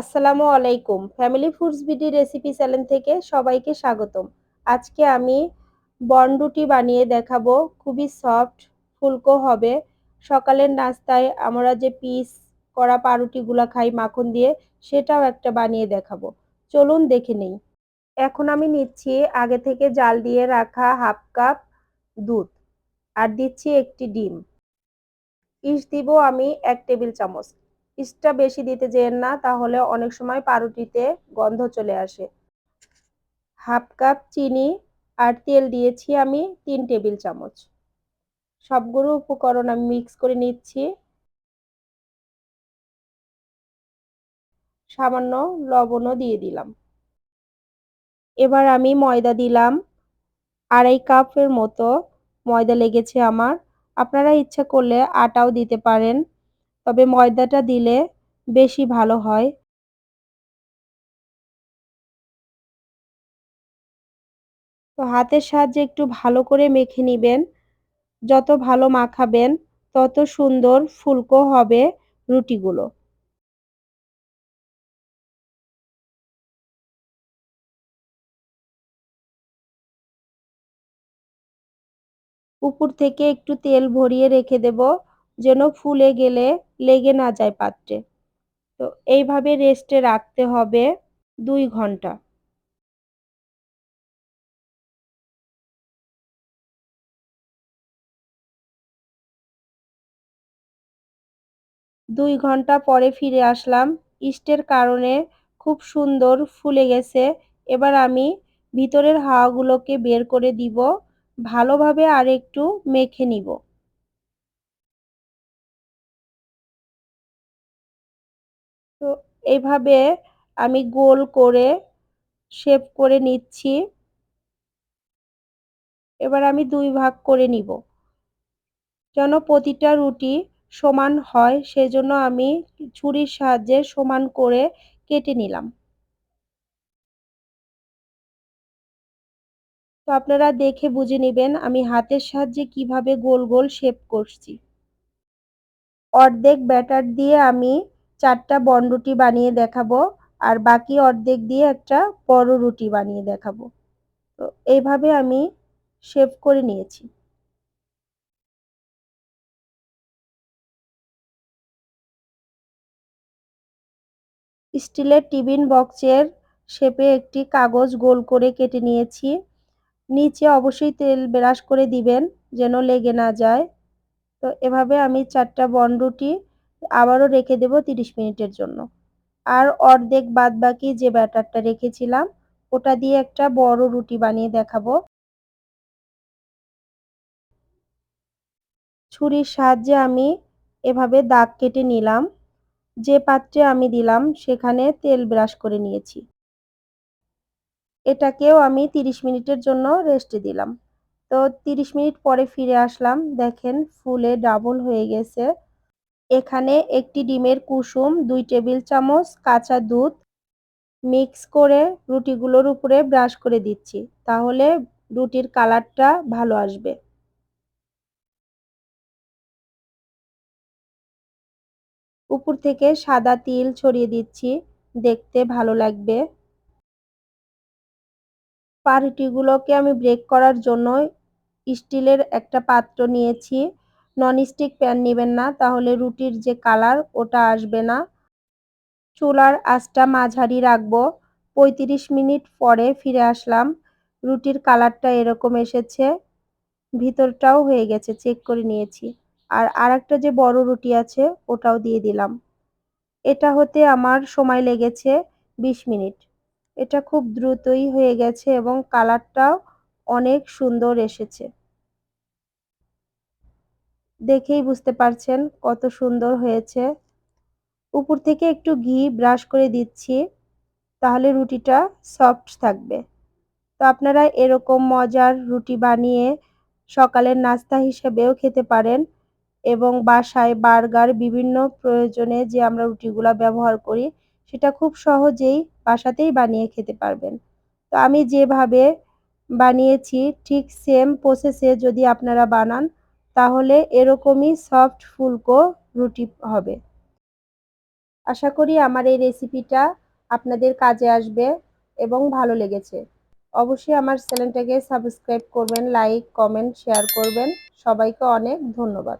আসসালামু আলাইকুম। Family foods BD recipe channel থেকে সবাইকে স্বাগতম। আজকে আমি বনরুটি বানিয়ে দেখাবো। খুবই সফট ফুলকো হবে। সকালের নাস্তায় আমরা যে পিস করা পাউরুটিগুলো খাই মাখন দিয়ে, সেটাও একটা বানিয়ে দেখাবো। চলুন দেখে নেই। এখন আমি নিচ্ছি আগে থেকে জাল দিয়ে রাখা হাফ কাপ দুধ আর দিচ্ছি একটি ডিম। ইস দিব আমি এক টেবিল চামচ। ইস্টটা বেশি দিতে যেন না, তাহলে অনেক সময় পাউরুটিতে গন্ধ চলে আসে। হাফ কাপ চিনি আর তেল দিয়েছি আমি তিন টেবিল চামচ। সবগুলো উপকরণ আমি মিক্স করে নিচ্ছি। সামান্য লবণও দিয়ে দিলাম। এবার আমি ময়দা দিলাম। আড়াই কাপের মতো ময়দা লেগেছে আমার। আপনারা ইচ্ছা করলে আটাও দিতে পারেন। তবে ময়দাটা দিলে বেশি ভালো হয়। তো হাতের সাহায্যে একটু ভালো করে মেখে নেবেন। যত ভালো মাখাবেন, তত সুন্দর ফুলকো হবে রুটিগুলো। উপর থেকে একটু তেল ভরিয়ে রেখে দেব। যেন ফুলে গেলে লেগে না যায় পাত্রে। তো এইভাবে রেস্টে রাখতে হবে দুই ঘণ্টা। দুই ঘণ্টা পরে ফিরে আসলাম। ইস্টের কারণে খুব সুন্দর ফুলে গেছে। এবার আমি ভিতরের হাওয়াগুলোকে বের করে দিব। ভালোভাবে আর একটু মেখে নিব। তো এইভাবে আমি গোল করে শেপ করে নিচ্ছি। এবার আমি দুই ভাগ করে নিব। যেন প্রতিটা রুটি সমান হয়, সেজন্য আমি ছুরির সাহায্যে সমান করে কেটে নিলাম। তো আপনারা দেখে বুঝে নেবেন আমি হাতের সাহায্যে কীভাবে গোল গোল শেপ করছি। অর্ধেক ব্যাটার দিয়ে আমি চারটা বনরুটি বানিয়ে দেখাবো আর বাকি অর্ধেক দিয়ে একটা বড় রুটি বানিয়ে দেখাবো। তো এইভাবে আমি শেপ করে নিয়েছি। স্টিলের টিফিন বক্সের শেপে একটি কাগজ গোল করে কেটে নিয়েছি। নিচে অবশ্যই তেল ব্রাশ করে দিবেন যেন লেগে না যায়। তো এভাবে আমি চারটা বনরুটি আবারও রেখে দেব তিরিশ মিনিটের জন্য। আর অর্ধেক বাদ বাকি যে ব্যাটারটা রেখেছিলাম, ওটা দিয়ে একটা বড় রুটি বানিয়ে দেখাবো। ছুরির সাহায্যে আমি এভাবে দাগ কেটে নিলাম। যে পাত্রে আমি দিলাম, সেখানে তেল ব্রাশ করে নিয়েছি। এটাকেও আমি তিরিশ মিনিটের জন্য রেস্টে দিলাম। তো তিরিশ মিনিট পরে ফিরে আসলাম। দেখেন ফুলে ডাবল হয়ে গেছে। এখানে একটি ডিমের কুসুম, দুই টেবিল চামচ কাঁচা দুধ মিক্স করে রুটিগুলোর উপরে ব্রাশ করে দিচ্ছি। তাহলে রুটির কালারটা ভালো আসবে। উপর থেকে সাদা তিল ছড়িয়ে দিচ্ছি। দেখতে ভালো লাগবে। পাউরুটিগুলোকে আমি ব্রেক করার জন্য স্টিলের একটা পাত্র নিয়েছি। ননস্টিক প্যান নেবেন না, তাহলে রুটির যে কালার ওটা আসবে না। চুলার আঁচটা মাঝারি রাখব, পঁয়ত্রিশ মিনিট পরে ফিরে আসলাম। রুটির কালারটা এরকম এসেছে, ভিতরটাও হয়ে গেছে চেক করে নিয়েছি। আর আরেকটা যে বড় রুটি আছে, ওটাও দিয়ে দিলাম। এটা হতে আমার সময় লেগেছে বিশ মিনিট। এটা খুব দ্রুতই হয়ে গেছে এবং কালারটাও অনেক সুন্দর এসেছে। দেখেই বুঝতে পারছেন কত সুন্দর হয়েছে। উপর থেকে একটু ঘি ব্রাশ করে দিচ্ছি, তাহলে রুটিটা সফট থাকবে। তো আপনারা এরকম মজার রুটি বানিয়ে সকালের নাস্তা হিসেবেও খেতে পারেন এবং বাসায় বার্গার বিভিন্ন প্রয়োজনে যে আমরা রুটিগুলো ব্যবহার করি, সেটা খুব সহজেই বাসাতেই বানিয়ে খেতে পারবেন। তো আমি যেভাবে বানিয়েছি ঠিক সেম প্রসেসে যদি আপনারা বানান তাহলে এরকমই সফট ফুলকো রুটি হবে। আশা করি আমার এই রেসিপিটা আপনাদের কাজে আসবে এবং ভালো লেগেছে। অবশ্যই আমার চ্যানেলটাকে সাবস্ক্রাইব করবেন লাইক কমেন্ট শেয়ার করবেন। সবাইকে অনেক ধন্যবাদ।